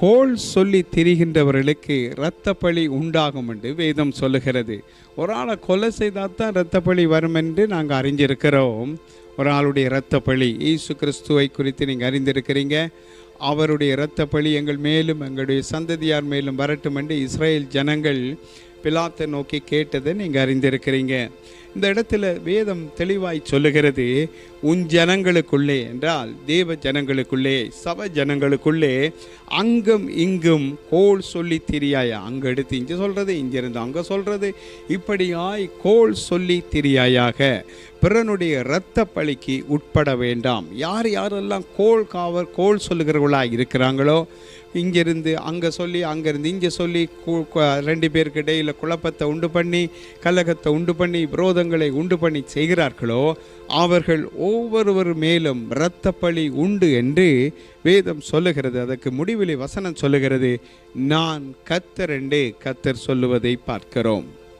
கோல் சொல்லி திரிகின்றவர்களுக்கு இரத்த பழி உண்டாகும் என்று வேதம் சொல்லுகிறது. ஒரு ஆளை கொலை செய்தால் தான் இரத்த பழி வரும் என்று நாங்கள் அறிஞ்சிருக்கிறோம். ஒரு ஆளுடைய இரத்த பழி ஈசு கிறிஸ்துவை குறித்து நீங்கள் அறிந்திருக்கிறீங்க. அவருடைய இரத்த பழி எங்கள் மேலும் எங்களுடைய சந்ததியார் மேலும் வரட்டும் என்று இஸ்ரேல் ஜனங்கள் பிலாத்தை நோக்கி கேட்டதை நீங்கள் அறிந்திருக்கிறீங்க. இந்த இடத்துல வேதம் தெளிவாய் சொல்லுகிறது உன் ஜனங்களுக்குள்ளே என்றால் தேவ ஜனங்களுக்குள்ளே சப ஜனங்களுக்குள்ளே அங்கும் இங்கும் கோல் சொல்லி திரியாயா? அங்கே எடுத்து இங்கே சொல்கிறது இங்கிருந்து அங்கே சொல்கிறது இப்படியாய் கோல் சொல்லி திரியாயாக. பிறனுடைய இரத்த பழிக்கு உட்பட வேண்டாம். யார் யாரெல்லாம் கோல் காவர் கோல் சொல்லுகிறவர்களாக இருக்கிறாங்களோ இங்கிருந்து அங்கே சொல்லி அங்கேருந்து இங்கே சொல்லி கு- ரெண்டு பேருக்கு இடையில் குழப்பத்தை உண்டு பண்ணி கலகத்தை உண்டு பண்ணி விரோதங்களை உண்டு பண்ணி செய்கிறார்களோ அவர்கள் ஒவ்வொருவர் மேலும் இரத்த பழி உண்டு என்று வேதம் சொல்லுகிறது. அதற்கு முடிவிலே வசனம் சொல்லுகிறது நான் கத்தர் என்று கத்தர் சொல்லுவதை பார்க்கிறோம்.